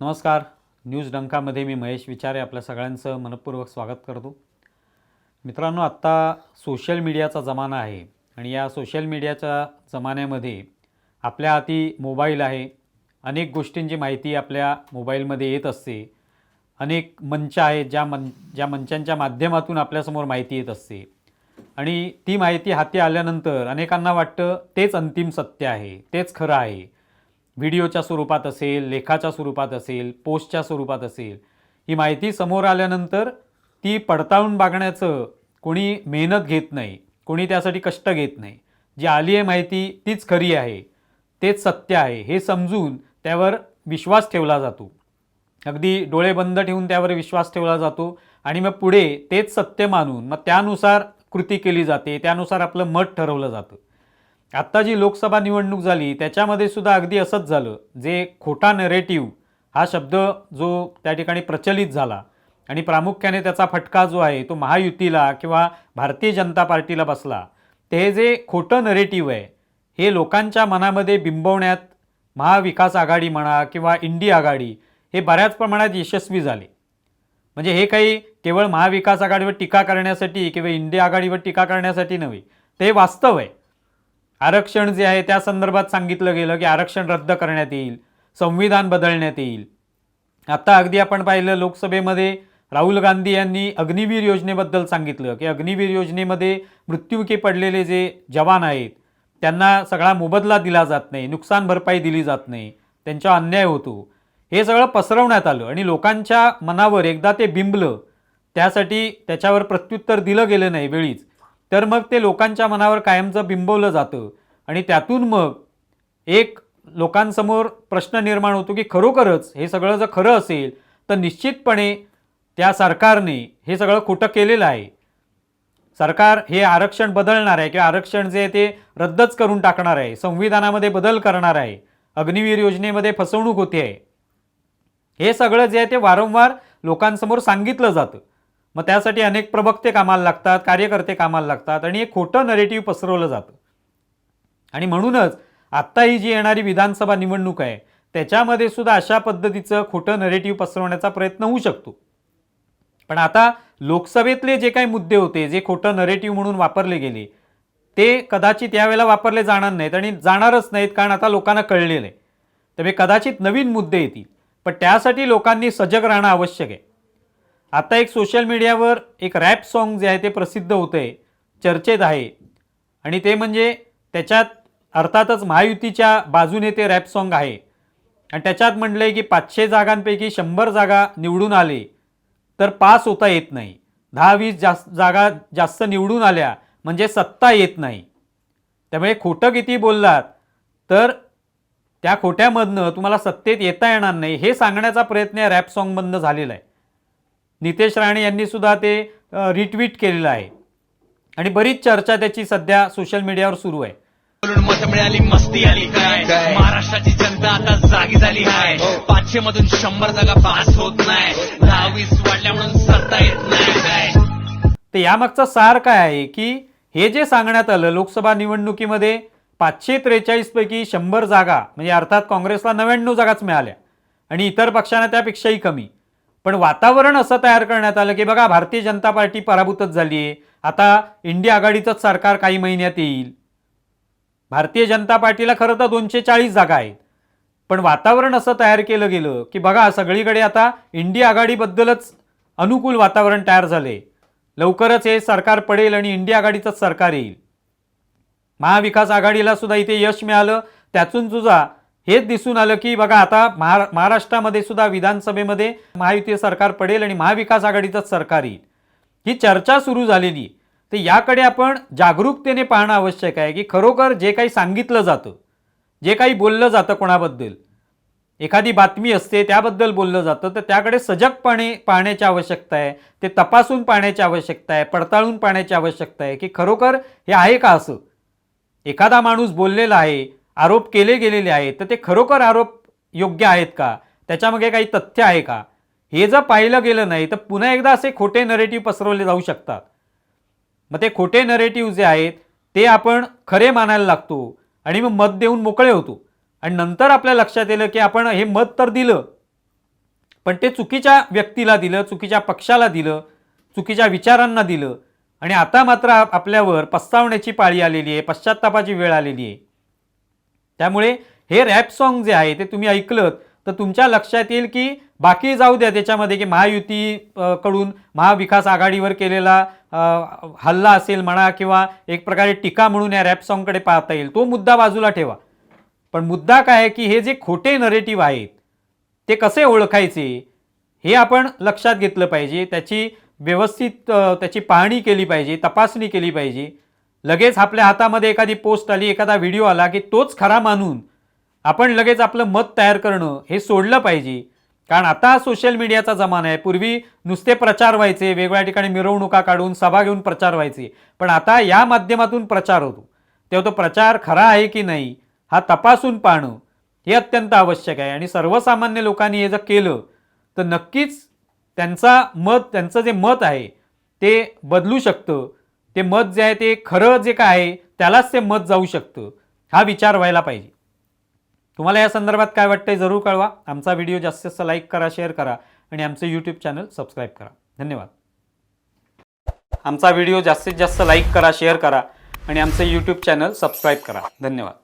नमस्कार. न्यूज डंकामध्ये मी महेश विचारे आपल्या सगळ्यांचं मनपूर्वक स्वागत करतो. मित्रांनो आत्ता सोशल मीडियाचा जमाना आहे आणि या सोशल मीडियाच्या जमान्यामध्ये आपल्या हाती मोबाईल आहे. अनेक गोष्टींची माहिती आपल्या मोबाईलमध्ये येत असते. अनेक मंच आहेत ज्या मन ज्या मंचांच्या माध्यमातून आपल्यासमोर माहिती येत असते. आणि ती माहिती हाती आल्यानंतर अनेकांना वाटतं तेच अंतिम सत्य आहे तेच खरं आहे. व्हिडिओच्या स्वरूपात असेल लेखाच्या स्वरूपात असेल पोस्टच्या स्वरूपात असेल ही माहिती समोर आल्यानंतर ती पडताळून बघण्याचं कोणी मेहनत घेत नाही कोणी त्यासाठी कष्ट घेत नाही. जी आली आहे माहिती तीच खरी आहे तेच सत्य आहे हे समजून त्यावर विश्वास ठेवला जातो. अगदी डोळे बंद ठेवून त्यावर विश्वास ठेवला जातो आणि मग पुढे तेच सत्य मानून मग त्यानुसार कृती केली जाते त्यानुसार आपलं मत ठरवलं जातं. आत्ता जी लोकसभा निवडणूक झाली त्याच्यामध्ये सुद्धा अगदी असंच झालं जे खोटा नरेटिव्ह हा शब्द जो त्या ठिकाणी प्रचलित झाला आणि प्रामुख्याने त्याचा फटका जो आहे तो महायुतीला किंवा भारतीय जनता पार्टीला बसला ते जे खोटं नरेटिव्ह आहे हे लोकांच्या मनामध्ये बिंबवण्यात महाविकास आघाडी म्हणा किंवा इंडी आघाडी हे बऱ्याच प्रमाणात यशस्वी झाले. म्हणजे हे काही केवळ महाविकास आघाडीवर टीका करण्यासाठी किंवा इंडिया आघाडीवर टीका करण्यासाठी नव्हे ते वास्तव आहे. आरक्षण जे आहे त्या संदर्भात सांगितलं गेलं की आरक्षण रद्द करण्यात येईल संविधान बदलण्यात येईल. आता अगदी आपण पाहिलं लोकसभेमध्ये राहुल गांधी यांनी अग्निवीर योजनेबद्दल सांगितलं की अग्निवीर योजनेमध्ये मृत्युमुखी पडलेले जे जवान आहेत त्यांना सगळा मोबदला दिला जात नाही नुकसान भरपाई दिली जात नाही त्यांचा अन्याय होतो. हे सगळं पसरवण्यात आलं आणि लोकांच्या मनावर एकदा ते बिंबलं त्यासाठी त्याच्यावर प्रत्युत्तर दिलं गेलं नाही वेळीच. तर मग ते लोकांच्या मनावर कायमचं बिंबवलं जातं. आणि त्यातून मग एक लोकांसमोर प्रश्न निर्माण होतो की खरोखरच हे सगळं जर खरं असेल तर निश्चितपणे त्या सरकारने हे सगळं खोटं केलेलं आहे. सरकार हे आरक्षण बदलणार आहे किंवा आरक्षण जे आहे ते रद्दच करून टाकणार आहे संविधानामध्ये बदल करणार आहे अग्निवीर योजनेमध्ये फसवणूक होते. आहे हे सगळं जे आहे ते वारंवार लोकांसमोर सांगितलं जातं. मग त्यासाठी अनेक प्रवक्ते कामाला लागतात कार्यकर्ते कामाला लागतात आणि हे खोटं नरेटिव्ह पसरवलं जातं. आणि म्हणूनच आत्ता ही जी येणारी विधानसभा निवडणूक आहे त्याच्यामध्ये सुद्धा अशा पद्धतीचं खोटं नरेटिव्ह पसरवण्याचा प्रयत्न होऊ शकतो. पण आता लोकसभेतले जे काही मुद्दे होते जे खोटं नरेटिव्ह म्हणून वापरले गेले ते कदाचित यावेळेला वापरले जाणार नाहीत आणि जाणारच नाहीत कारण आता लोकांना कळलेलं आहे. त्यामुळे कदाचित नवीन मुद्दे येतील पण त्यासाठी लोकांनी सजग राहणं आवश्यक आहे. आता एक सोशल मीडियावर एक रॅप सॉन्ग जे आहे ते प्रसिद्ध होतं आहे चर्चेत आहे. आणि ते म्हणजे त्याच्यात अर्थातच महायुतीच्या बाजूने ते रॅप सॉन्ग आहे. आणि त्याच्यात म्हटलं आहे की पाचशे जागांपैकी शंभर जागा निवडून आले तर पास होता येत नाही. दहा वीस जास्त जागा जास्त निवडून आल्या म्हणजे सत्ता येत नाही. त्यामुळे खोटं किती बोललात तर त्या खोट्यामधनं तुम्हाला सत्तेत येता येणार नाही हे सांगण्याचा प्रयत्न या रॅप सॉन्गमधनं झालेला आहे. नितेश राणे यांनी सुद्धा ते रिट्विट केलेलं आहे. आणि बरीच चर्चा त्याची सध्या सोशल मीडियावर सुरू आहे. मत मिळाली मस्ती आली काय? महाराष्ट्राची जनता आता जागी झाली आहे. हो. पाचशे मधून शंभर जागा पास होत नाही. दहा वीस वाढल्या म्हणून सत्ता येत नाही. काय? तर यामागचा सार काय आहे की हे जे सांगण्यात आलं लोकसभा निवडणुकीमध्ये पाचशे त्रेचाळीस पैकी शंभर जागा म्हणजे अर्थात काँग्रेसला नव्याण्णव जागाच मिळाल्या. आणि इतर पक्षांना त्यापेक्षाही कमी. पण वातावरण असं तयार करण्यात आलं की बघा भारतीय जनता पार्टी पराभूतच झाली आहे आता इंडिया आघाडीचंच सरकार काही महिन्यात येईल. भारतीय जनता पार्टीला खरं तर दोनशे चाळीस जागा आहेत. पण वातावरण असं तयार केलं गेलं की बघा सगळीकडे आता इंडिया आघाडीबद्दलच अनुकूल वातावरण तयार झाले लवकरच हे सरकार पडेल आणि इंडिया आघाडीचंच सरकार येईल. महाविकास आघाडीला सुद्धा इथे यश मिळालं. त्यातून सुद्धा हेच दिसून आलं की बघा आता महा महाराष्ट्रामध्ये सुद्धा विधानसभेमध्ये महायुतीय सरकार पडेल आणि महाविकास आघाडीचंच सरकार येईल. ही चर्चा सुरू झालेली तर याकडे आपण जागरूकतेने पाहणं आवश्यक आहे की खरोखर जे काही सांगितलं जातं जे काही बोललं जातं कोणाबद्दल एखादी बातमी असते त्याबद्दल बोललं जातं तर त्याकडे सजगपणे पाहण्याची आवश्यकता आहे ते तपासून पाहण्याची आवश्यकता आहे पडताळून पाहण्याची आवश्यकता आहे की खरोखर हे आहे का असं? एखादा माणूस बोललेला आहे आरोप केले गेलेले आहेत तर ते खरोखर आरोप योग्य आहेत का? त्याच्यामागे काही तथ्य आहे का? हे जर पाहिलं गेलं नाही तर पुन्हा एकदा असे खोटे नरेटिव्ह पसरवले जाऊ शकतात. मग ते खोटे नरेटिव्ह जे आहेत ते आपण खरे मानायला लागतो आणि मग मत देऊन मोकळे होतो. आणि नंतर आपल्या लक्षात येलं की आपण हे मत तर दिलं पण ते चुकीच्या व्यक्तीला दिलं चुकीच्या पक्षाला दिलं चुकीच्या विचारांना दिलं. आणि आता मात्र आपल्यावर पस्तावण्याची पाळी आलेली आहे पश्चात्तापाची वेळ आलेली आहे. त्यामुळे हे रॅप सॉन्ग जे आहे ते तुम्ही ऐकलं तर तुमच्या लक्षात येईल की बाकी जाऊ द्या त्याच्यामध्ये की महायुती कडून महाविकास आघाडीवर केलेला हल्ला असेल म्हणा किंवा एक प्रकारे टीका म्हणून या रॅप सॉन्गकडे पाहता येईल तो मुद्दा बाजूला ठेवा. पण मुद्दा काय आहे की हे जे खोटे नरेटिव्ह आहेत ते कसे ओळखायचे हे आपण लक्षात घेतलं पाहिजे त्याची व्यवस्थित त्याची पाहणी केली पाहिजे तपासणी केली पाहिजे लगेच आपल्या हातामध्ये एखादी पोस्ट आली एखादा व्हिडिओ आला की तोच खरा मानून आपण लगेच आपलं मत तयार करणं हे सोडलं पाहिजे. कारण आता सोशल मीडियाचा जमाना आहे. पूर्वी नुसते प्रचार व्हायचे वेगवेगळ्या ठिकाणी मिरवणुका काढून सभा घेऊन प्रचार व्हायचे. पण आता या माध्यमातून प्रचार होतो. तेव्हा तो प्रचार खरा आहे की नाही हा तपासून पाहणं हे अत्यंत आवश्यक आहे. आणि सर्वसामान्य लोकांनी हे जर केलं तर नक्कीच त्यांचा मत त्यांचं जे मत आहे ते बदलू शकतं. ते मत जे आहे ते खरं जे काय आहे त्यालाच ते मत जाऊ शकतं हा विचार व्हायला पाहिजे. तुम्हाला या संदर्भात काय वाटतंय जरूर कळवा. आमचा व्हिडिओ जास्तीत जास्त लाईक करा शेअर करा आणि आमचं यूट्यूब चॅनल सबस्क्राईब करा. धन्यवाद. आमचा व्हिडिओ जास्तीत जास्त लाईक करा शेअर करा आणि आमचं यूट्यूब चॅनल सबस्क्राईब करा. धन्यवाद.